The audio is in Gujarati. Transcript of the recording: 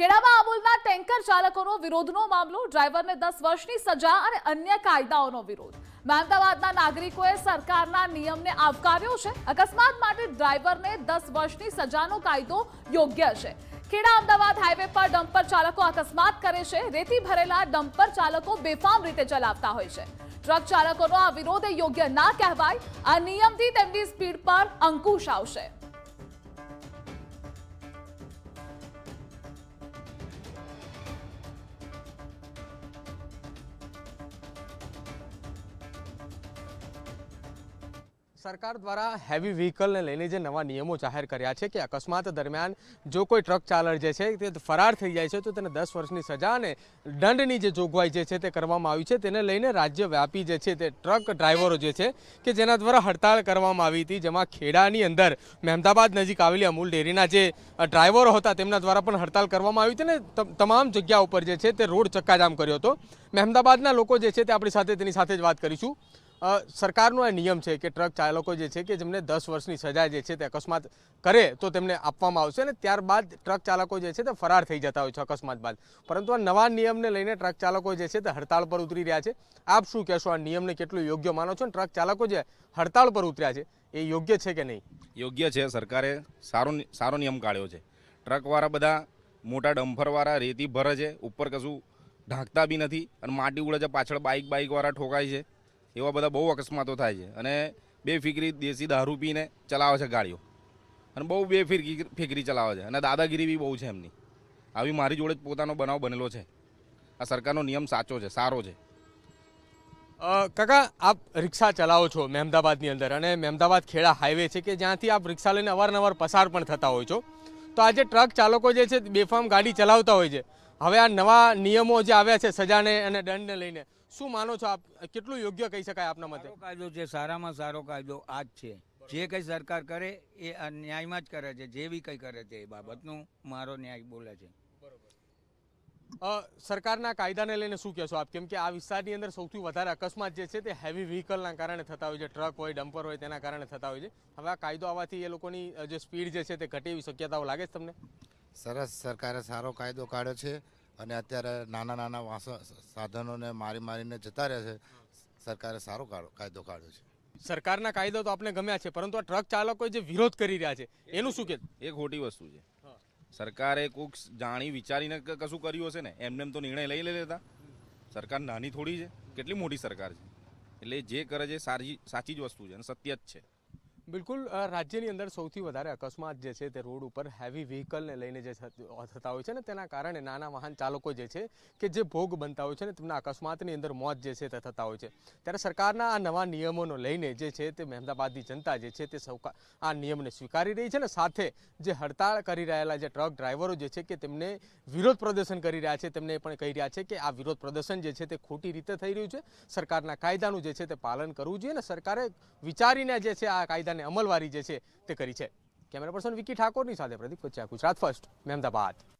ખેડામાં અમૂલના ટેન્કર ચાલકોનો વિરોધનો મામલો, ડ્રાઈવરને દસ વર્ષની સજા અને અન્ય કાયદાઓનો વિરોધ. મહેમદાવાદના નાગરિકોએ સરકારના નિયમને આવકાર્યો છે. અકસ્માત માટે ડ્રાઈવરને દસ વર્ષની સજાનો કાયદો યોગ્ય છે. ખેડા અમદાવાદ હાઈવે પર ડમ્પર ચાલકો અકસ્માત કરે છે. રેતી ભરેલા ડમ્પર ચાલકો બેફામ રીતે ચલાવતા હોય છે. ટ્રક ચાલકોનો આ વિરોધ યોગ્ય ના કહેવાય. આ નિયમથી તેમની સ્પીડ પર અંકુશ આવશે. સરકાર દ્વારા હેવી વ્હીકલને લઈને જે નવા નિયમો જાહેર કર્યા છે કે અકસ્માત દરમિયાન જો કોઈ ટ્રક ચાલક જે છે તે ફરાર થઈ જાય છે તો તેને દસ વર્ષની સજા અને દંડની જે જોગવાઈ જે છે તે કરવામાં આવી છે તેને લઈને રાજ્યવ્યાપી જે છે તે ટ્રક ડ્રાઈવરો જે છે કે જેના દ્વારા હડતાળ કરવામાં આવી હતી, જેમાં ખેડાની અંદર મહેમદાબાદ નજીક આવેલી અમૂલ ડેરીના જે ડ્રાઈવરો હતા તેમના દ્વારા પણ હડતાળ કરવામાં આવી હતી ને તમ- તમામ જગ્યા ઉપર જે છે તે રોડ ચક્કાજામ કર્યો હતો. મહેમદાબાદના લોકો જે છે તે આપણી સાથે તેની સાથે જ વાત કરીશું. સરકારનો આ નિયમ છે કે ટ્રક ચાલકો જે છે કે જેમને દસ વર્ષની સજા જે છે તે અકસ્માત કરે તો તેમને આપવામાં આવશે અને ત્યારબાદ ટ્રક ચાલકો જે છે તે ફરાર થઈ જતા હોય છે અકસ્માત બાદ. પરંતુ આ નવા નિયમને લઈને ટ્રક ચાલકો જે છે તે હડતાળ પર ઉતરી રહ્યા છે. આપ શું કહેશો? આ નિયમને કેટલું યોગ્ય માનો છો? ટ્રક ચાલકો જે હડતાળ પર ઉતર્યા છે, એ યોગ્ય છે કે નહીં? યોગ્ય છે. સરકારે સારો સારો નિયમ કાઢ્યો છે. ટ્રકવાળા બધા મોટા ડમ્ફરવાળા રેતી ભરે છે. ઉપર કશું ઢાંકતા બી નથી અને માટી ઉડે છે. પાછળ બાઇક બાઇકવાળા ઠોકાય છે. એવા બધા બહુ અકસ્માતો થાય છે. અને બેફિકરી દેશી દારૂ પીને ચલાવે છે ગાડીઓ. અને બહુ બેફિકરી ફિકરી ચલાવે છે. અને દાદાગીરી બી બહુ છે એમની. આવી મારી જોડે જ પોતાનો બનાવ બનેલો છે. આ સરકારનો નિયમ સાચો છે, સારો છે. કાકા, આપ રિક્ષા ચલાવો છો મહેમદાબાદની અંદર. અને મહેમદાબાદ ખેડા હાઈવે છે કે જ્યાંથી આપ રિક્ષા લઈને અવારનવાર પસાર પણ થતા હોય છો. તો આજે ટ્રક ચાલકો જે છે, બેફામ ગાડી ચલાવતા હોય છે. હવે આ નવા નિયમો જે આવ્યા છે, સજાને અને દંડને લઈને શું માનો છો આપ? કેટલું યોગ્ય કહી શકાય આપના મતે? કાયદો છે સારામાં સારો કાયદો આ જ છે. જે કંઈ સરકાર કરે એ આ ન્યાયમાં જ કરે છે જે બી કંઈ કરે છે એ બાબતનું મારો ન્યાય બોલે છે. સરકારના કાયદાને લઈને શું કહેશો આપ? કેમ કે આ વિસ્તારની અંદર સૌથી વધારે અકસ્માત જે છે તે હેવી વ્હીકલના કારણે થતા હોય છે. ટ્રક હોય ડમ્પર હોય તેના કારણે થતા હોય છે. હવે આ કાયદો આવવાથી એ લોકોની જે સ્પીડ જે છે તે ઘટે એવી શક્યતાઓ લાગે છે તમને? સરસ સરકારે સારો કાયદો કાઢ્યો છે. અને અત્યારે નાના નાના વાસ સાધનોને મારી મારીને જતા રહે છે. સરકારે સારો કાઢો- કાયદો કાઢ્યો છે. સરકારના કાયદો તો આપણે ગમ્યા છે પરંતુ આ ટ્રક ચાલકો જે વિરોધ કરી રહ્યા છે એનું શું કે એ ખોટી વસ્તુ છે. સરકારે કોઈક જાણી વિચારીને કશું કર્યું હશે ને એમને એમ તો નિર્ણય લઈ લેતા. સરકાર નાની થોડી છે કેટલી મોટી સરકાર છે. એટલે જે કરે છે સારી સાચી જ વસ્તુ છે અને સત્ય જ છે. બિલકુલ રાજ્યની અંદર સૌથી વધારે અકસ્માત જે છે તે રોડ ઉપર હેવી વ્હીકલને લઈને જે થતા હોય છે ને તેના કારણે નાના વાહન ચાલકો જે છે કે જે ભોગ બનતા હોય છે ને તેમના અકસ્માતની અંદર મોત જે છે તે થતા હોય છે. ત્યારે સરકારના આ નવા નિયમોનો લઈને જે છે તે મહેમદાબાદની જનતા જે છે તે સૌ આ નિયમને સ્વીકારી રહી છે ને સાથે જે હડતાળ કરી રહેલા જે ટ્રક ડ્રાઈવરો જે છે કે તેમને વિરોધ પ્રદર્શન કરી રહ્યા છે, તેમને પણ કહી રહ્યા છે કે આ વિરોધ પ્રદર્શન જે છે તે ખોટી રીતે થઈ રહ્યું છે. સરકારના કાયદાનું જે છે તે પાલન કરવું જોઈએ અને સરકારે વિચારીને જે છે આ કાયદાને અમલવારી જે છે તે કરી છે. કેમેરા પર્સન વિકી ઠાકોરની સાથે પ્રદીપ કોચિયા ગુજરાત ફર્સ્ટ મહેમદાબાદ